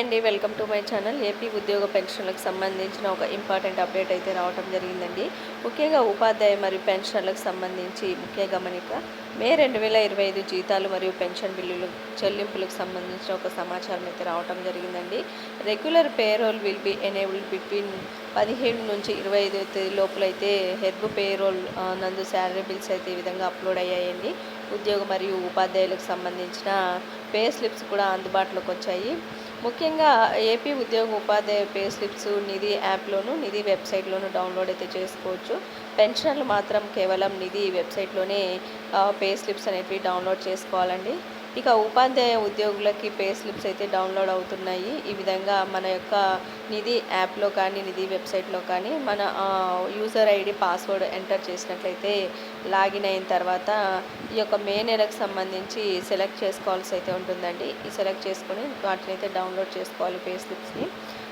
అండి welcome to my channel. AP ఉద్యోగ పెన్షన్లకు సంబంధించిన ఒక ఇంపార్టెంట్ అప్డేట్ అయితే రావటం జరిగిందండి. ముఖ్యంగా ఉపాధ్యాయ మరియు పెన్షన్లకు సంబంధించి ముఖ్య గమనిక మే రెండు వేల ఇరవై ఐదు జీతాలు మరియు పెన్షన్ బిల్లులు చెల్లింపులకు సంబంధించిన ఒక సమాచారం అయితే రావటం జరిగిందండి. Regular payroll will be enabled between పదిహేడు నుంచి ఇరవై ఐదు తేదీ లోపల అయితే హెర్బ్ పేరోల్ నందు శాలరీ బిల్స్ అయితే ఈ విధంగా అప్లోడ్ అయ్యాయండి. ఉద్యోగ మరియు ఉపాధ్యాయులకు సంబంధించిన పే స్లిప్స్ కూడా అందుబాటులోకి వచ్చాయి. ముఖ్యంగా ఏపీ ఉద్యోగ ఉపాధ్యాయ పే స్లిప్స్ నిధి యాప్లోను నిధి వెబ్సైట్లోను డౌన్లోడ్ అయితే చేసుకోవచ్చు. పెన్షన్లు మాత్రం కేవలం నిధి వెబ్సైట్లోనే పే స్లిప్స్ అనేవి డౌన్లోడ్ చేసుకోవాలండి. ఇక ఉపాధ్యాయ ఉద్యోగులకి పే స్లిప్స్ అయితే డౌన్లోడ్ అవుతున్నాయి. ఈ విధంగా మన యొక్క నిధి యాప్లో కానీ నిధి వెబ్సైట్లో కానీ మన యూజర్ ఐడి పాస్వర్డ్ ఎంటర్ చేసినట్లయితే లాగిన్ అయిన తర్వాత ఈ యొక్క మే నెలకు సంబంధించి సెలెక్ట్ చేసుకోవాల్సి అయితే ఉంటుందండి. ఈ సెలెక్ట్ చేసుకొని వాటిని అయితే డౌన్లోడ్ చేసుకోవాలి పే స్లిప్స్ని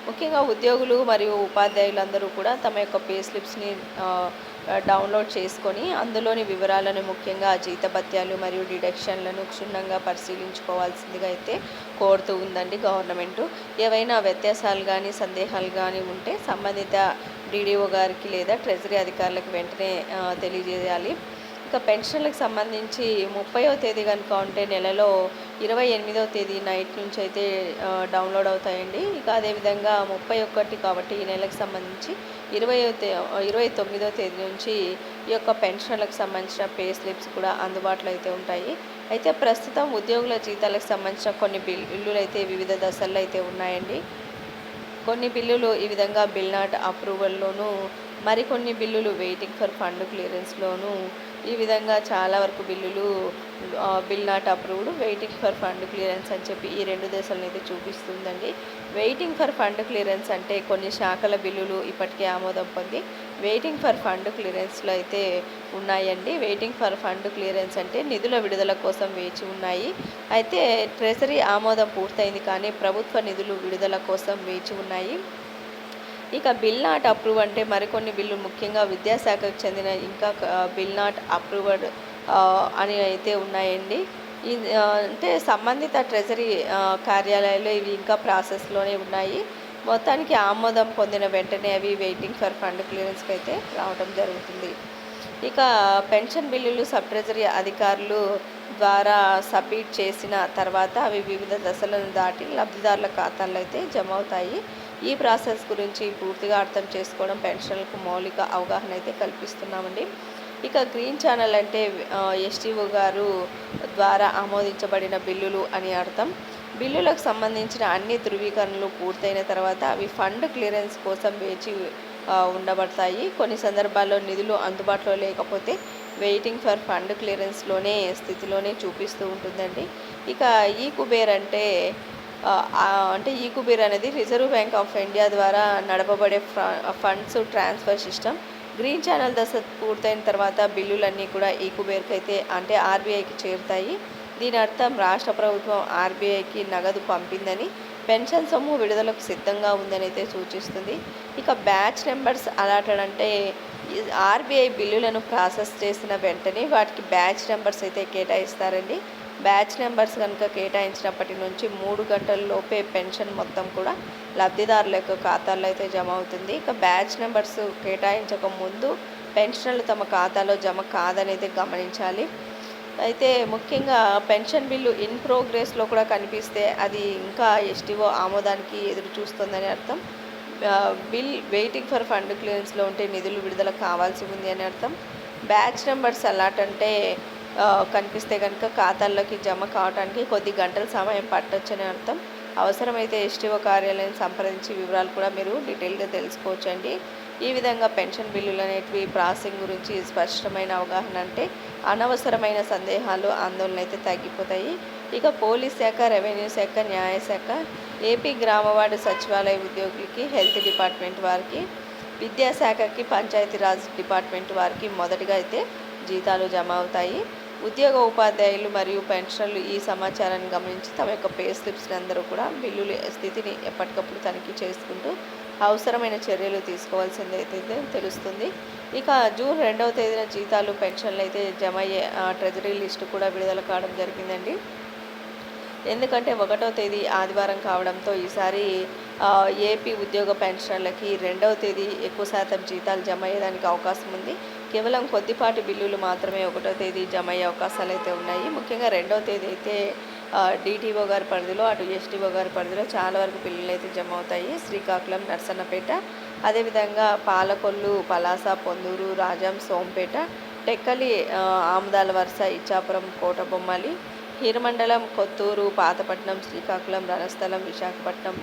ముఖ్యంగా ఉద్యోగులు మరియు ఉపాధ్యాయులందరూ కూడా తమ యొక్క పే స్లిప్స్ని డౌన్లోడ్ చేసుకొని అందులోని వివరాలను ముఖ్యంగా జీతభత్యాలు మరియు డిడక్షన్లను క్షుణ్ణంగా పరిశీలించుకోవాల్సిందిగా అయితే కోరుతూ ఉందండి గవర్నమెంట్. ఏవైనా వ్యత్యాసాలు కానీ సందేహాలు కానీ ఉంటే సంబంధిత డీడీఓ గారికి లేదా ట్రెజరీ అధికారులకు వెంటనే తెలియజేయాలి. ఇక పెన్షన్లకు సంబంధించి ముప్పయో తేదీ కనుక ఉంటే నెలలో ఇరవై ఎనిమిదవ తేదీ నైట్ నుంచి అయితే డౌన్లోడ్ అవుతాయండి. ఇక అదేవిధంగా ముప్పై ఒకటి కాబట్టి ఈ నెలకు సంబంధించి ఇరవై ఇరవై తొమ్మిదవ తేదీ నుంచి ఈ యొక్క పెన్షన్లకు సంబంధించిన పే స్లిప్స్ కూడా అందుబాటులో అయితే ఉంటాయి. అయితే ప్రస్తుతం ఉద్యోగుల జీతాలకు సంబంధించిన కొన్ని బిల్లులు అయితే వివిధ దశల్లో అయితే ఉన్నాయండి. కొన్ని బిల్లులు ఈ విధంగా బిల్ నాట్ అప్రూవల్లోను మరికొన్ని బిల్లులు వెయిటింగ్ ఫర్ ఫండ్ క్లియరెన్స్లోను ఈ విధంగా చాలా వరకు బిల్లులు bill not approved waiting for fund clearance అని చెప్పి ఈ రెండు దేశాలను అయితే చూపిస్తుందండి. వెయిటింగ్ ఫర్ ఫండ్ క్లియరెన్స్ అంటే కొన్ని శాఖల బిల్లులు ఇప్పటికే ఆమోదం పొంది వెయిటింగ్ ఫర్ ఫండ్ క్లియరెన్స్లో అయితే ఉన్నాయండి. వెయిటింగ్ ఫర్ ఫండ్ క్లియరెన్స్ అంటే నిధుల విడుదల కోసం వేచి ఉన్నాయి. అయితే ట్రెజరీ ఆమోదం పూర్తయింది కానీ ప్రభుత్వ నిధులు విడుదల కోసం వేచి ఉన్నాయి. ఇక బిల్ నాట్ అప్రూవ్ అంటే మరికొన్ని బిల్లు ముఖ్యంగా విద్యాశాఖకు చెందిన ఇంకా బిల్ నాట్ అప్రూవ్డ్ అని అయితే ఉన్నాయండి. ఇది అంటే సంబంధిత ట్రెజరీ కార్యాలయాలు ఇవి ఇంకా ప్రాసెస్లోనే ఉన్నాయి. మొత్తానికి ఆమోదం పొందిన వెంటనే అవి వెయిటింగ్ ఫర్ ఫండ్ క్లియరెన్స్కి అయితే రావడం జరుగుతుంది. ఇక పెన్షన్ బిల్లులు సబ్ ట్రెజరీ అధికారులు ద్వారా సబ్మిట్ చేసిన తర్వాత అవి వివిధ దశలను దాటి లబ్ధిదారుల ఖాతాల్లో అయితే జమ అవుతాయి. ఈ ప్రాసెస్ గురించి పూర్తిగా అర్థం చేసుకోవడం పెన్షన్లకు మౌలిక అవగాహన అయితే కల్పిస్తున్నామండి. ఇక గ్రీన్ ఛానల్ అంటే ఎస్టీఓ గారు ద్వారా ఆమోదించబడిన బిల్లులు అని అర్థం. బిల్లులకు సంబంధించిన అన్ని ధృవీకరణలు పూర్తయిన తర్వాత అవి ఫండ్ క్లియరెన్స్ కోసం వేచి ఉండబడతాయి. కొన్ని సందర్భాల్లో నిధులు అందుబాటులో లేకపోతే వెయిటింగ్ ఫర్ ఫండ్ క్లియరెన్స్లోనే స్థితిలోనే చూపిస్తూ ఉంటుందండి. ఇక ఈ కుబేర్ అంటే అంటే ఈ అనేది రిజర్వ్ బ్యాంక్ ఆఫ్ ఇండియా ద్వారా నడపబడే funds transfer system. Green channel దశ పూర్తయిన తర్వాత బిల్లులన్నీ కూడా ఈ కుబేర్కి అయితే అంటే ఆర్బీఐకి చేరుతాయి. దీని అర్థం రాష్ట్ర ప్రభుత్వం ఆర్బీఐకి నగదు పంపిందని పెన్షన్ సొమ్ము విడుదలకు సిద్ధంగా ఉందని అయితే సూచిస్తుంది. ఇక బ్యాచ్ నెంబర్స్ అలాటెడ్ అంటే ఆర్బీఐ బిల్లులను ప్రాసెస్ చేసిన వెంటనే వాటికి బ్యాచ్ నెంబర్స్ అయితే కేటాయిస్తారండి. బ్యాచ్ నెంబర్స్ కనుక కేటాయించినప్పటి నుంచి మూడు గంటల లోపే పెన్షన్ మొత్తం కూడా లబ్ధిదారుల యొక్క ఖాతాల్లో అయితే జమ అవుతుంది. ఇక బ్యాచ్ నెంబర్స్ కేటాయించక ముందు పెన్షన్లు తమ ఖాతాలో జమ కాదని అయితే గమనించాలి. అయితే ముఖ్యంగా పెన్షన్ బిల్లు ఇన్ ప్రోగ్రెస్లో కూడా కనిపిస్తే అది ఇంకా ఎస్టీఓ ఆమోదానికి ఎదురు చూస్తుందని అర్థం. బిల్ వెయిటింగ్ ఫర్ ఫండ్ క్లియరెన్స్లో ఉంటే నిధులు విడుదల కావాల్సి ఉంది అని అర్థం. బ్యాచ్ నెంబర్స్ అలాట్ అంటే కనిపిస్తే కనుక ఖాతాల్లోకి జమ కావడానికి కొద్ది గంటల సమయం పట్టొచ్చని అర్థం. అవసరమైతే ఎస్టీఓ కార్యాలయం సంప్రదించి వివరాలు కూడా మీరు డీటెయిల్గా తెలుసుకోవచ్చండి. ఈ విధంగా పెన్షన్ బిల్లులు అనేటివి ప్రాసెసింగ్ గురించి స్పష్టమైన అవగాహన అంటే అనవసరమైన సందేహాలు ఆందోళన అయితే తగ్గిపోతాయి. ఇక పోలీస్ శాఖ రెవెన్యూ శాఖ న్యాయశాఖ ఏపీ గ్రామవార్డు సచివాలయ ఉద్యోగులకి హెల్త్ డిపార్ట్మెంట్ వారికి విద్యాశాఖకి పంచాయతీరాజ్ డిపార్ట్మెంట్ వారికి మొదటగా అయితే జీతాలు జమ అవుతాయి. ఉద్యోగ ఉపాధ్యాయులు మరియు పెన్షన్లు ఈ సమాచారాన్ని గమనించి తమ యొక్క పే స్లిప్స్ని అందరూ కూడా బిల్లుల స్థితిని ఎప్పటికప్పుడు తనిఖీ చేసుకుంటూ అవసరమైన చర్యలు తీసుకోవాల్సింది అయితే తెలుస్తుంది. ఇక జూన్ రెండవ తేదీన జీతాలు పెన్షన్లు అయితే జమ అయ్యే ఆ, ట్రెజరీ లిస్టు కూడా విడుదల కావడం జరిగిందండి. ఎందుకంటే ఒకటో తేదీ ఆదివారం కావడంతో ఈసారి ఏపీ ఉద్యోగ పెన్షన్లకి రెండవ తేదీ ఎక్కువ శాతం జీతాలు జమ అయ్యేదానికి అవకాశం ఉంది. కేవలం కొద్దిపాటి బిల్లులు మాత్రమే ఒకటో తేదీ జమ అయ్యే అవకాశాలు అయితే ఉన్నాయి. ముఖ్యంగా రెండవ తేదీ అయితే డిటిఓ గారి పరిధిలో అటు ఎస్టీఓ గారి పరిధిలో చాలా వరకు బిల్లులు అయితే జమ అవుతాయి శ్రీకాకుళం నర్సన్నపేట అదేవిధంగా పాలకొల్లు పలాస పొందూరు రాజం సోంపేట టెక్కలి ఆముదాల వరుస ఇచ్చాపురం కోటబొమ్మలి హీరమండలం కొత్తూరు పాతపట్నం శ్రీకాకుళం రణస్థలం విశాఖపట్నం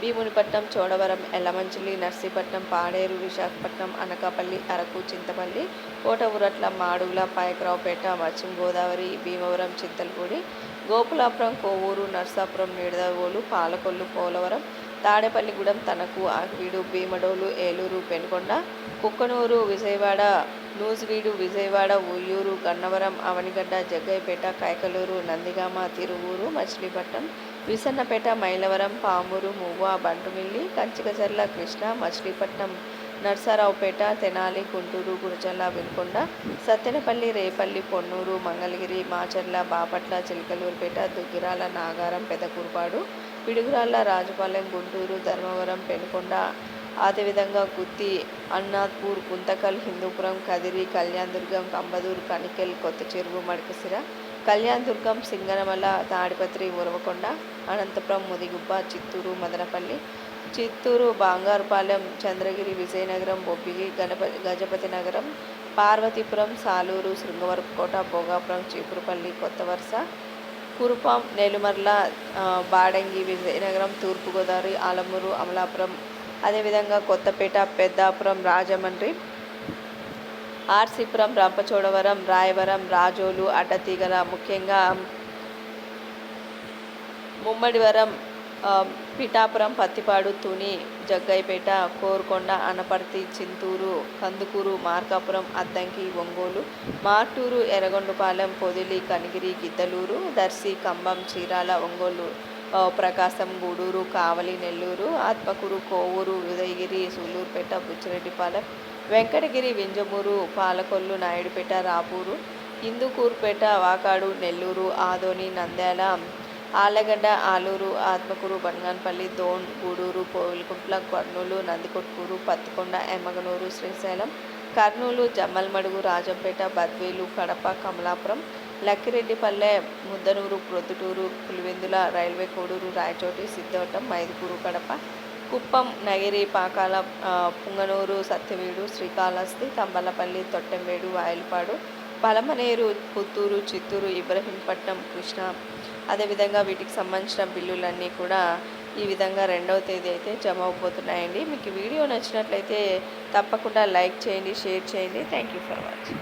భీమునిపట్నం చోడవరం ఎల్లమంచిలి నర్సీపట్నం పాడేరు విశాఖపట్నం అనకాపల్లి అరకు చింతపల్లి కోట ఉరట్ల మాడుగుల పాయకరావుపేట పశ్చిమ గోదావరి భీమవరం చింతలపూడి గోపులాపురం కోవూరు నర్సాపురం నిడదవోలు పాలకొల్లు పోలవరం తాడేపల్లిగూడెం తనకు ఆకివీడు భీమడోలు ఏలూరు పెనుకొండ కుక్కనూరు విజయవాడ నూజివీడు విజయవాడ ఉయ్యూరు గన్నవరం అవనిగడ్డ జగ్గైపేట కైకలూరు నందిగామ తిరువూరు మచిలీపట్నం విసన్నపేట మైలవరం పామూరు మువ్వ బంటుమిల్లి కంచికచర్ల కృష్ణ మచిలీపట్నం నర్సారావుపేట తెనాలి గుంటూరు గురజల్ల వినుకొండ సత్తెనపల్లి రేపల్లి పొన్నూరు మంగళగిరి మాచర్ల బాపట్ల చిలకలూరుపేట దుగ్గిరాల నాగారం పెదకూరుపాడు పిడుగురాళ్ళ రాజపాలెం గుంటూరు ధర్మవరం పెనుకొండ అదేవిధంగా గుత్తి అన్నాథ్పూర్ గుంతకల్ హిందూపురం కదిరి కళ్యాణదుర్గం కంబదూరు కణికెల్ కొత్త చెరువు మడకసిర కళ్యాణదుర్గం సింగనమల తాడిపత్రి ఉరవకొండ అనంతపురం ముదిగుబ్బ చిత్తూరు మదనపల్లి చిత్తూరు బంగారుపాలెం చంద్రగిరి విజయనగరం బొబ్బిలి గణపతి గజపతి నగరం పార్వతీపురం సాలూరు శృంగవరపుకోట భోగాపురం చీపురుపల్లి కొత్త వరుస కురుపాం నెలుమర్ల బాడంగి విజయనగరం తూర్పుగోదావరి ఆలమూరు అమలాపురం అదేవిధంగా కొత్తపేట పెద్దాపురం రాజమండ్రి ఆర్సీపురం రంపచోడవరం రాయవరం రాజోలు అడ్డతీగల ముఖ్యంగా ముమ్మడివరం పిఠాపురం పత్తిపాడు తుని జగ్గైపేట కోరుకొండ అనపర్తి చింతూరు కందుకూరు మార్కాపురం అద్దంకి ఒంగోలు మార్టూరు ఎర్రగొండపాలెం పొదిలి కనిగిరి గిద్దలూరు దర్శి కంబం చీరాల ఒంగోలు ప్రకాశం గూడూరు కావలి నెల్లూరు ఆత్మకూరు కోవూరు ఉదయగిరి సూలూరుపేట బుచ్చిరెడ్డిపాలెం వెంకటగిరి వింజమూరు పాలకొల్లు నాయుడుపేట రాపూరు ఇందుకూరుపేట వాకాడు నెల్లూరు ఆదోని నంద్యాల ఆలగడ్డ ఆలూరు ఆత్మకూరు బనగానపల్లి దోన్ గూడూరు పోవిలకుంట్ల కర్నూలు నందికొట్కూరు పత్తికొండ ఎమ్మగనూరు శ్రీశైలం కర్నూలు జమ్మల్మడుగు రాజంపేట బద్వేలు కడప కమలాపురం లక్కిరెడ్డిపల్లె ముద్దనూరు ప్రొద్దుటూరు పులివెందుల రైల్వే కోడూరు రాయచోటి సిద్ధవటం మైదుకూరు కడప కుప్పం నగిరి పాకాల పుంగనూరు సత్యవీడు శ్రీకాళహస్తి తంబలపల్లి తొట్టెంవేడు వాయలపాడు పలమనేరు పుత్తూరు చిత్తూరు ఇబ్రహీంపట్నం కృష్ణ. అదేవిధంగా వీటికి సంబంధించిన బిల్లులన్నీ కూడా ఈ విధంగా రెండవ తేదీ అయితే జమ అవబోతున్నాయండి. మీకు వీడియో నచ్చినట్లయితే తప్పకుండా లైక్ చేయండి షేర్ చేయండి. Thank you for watching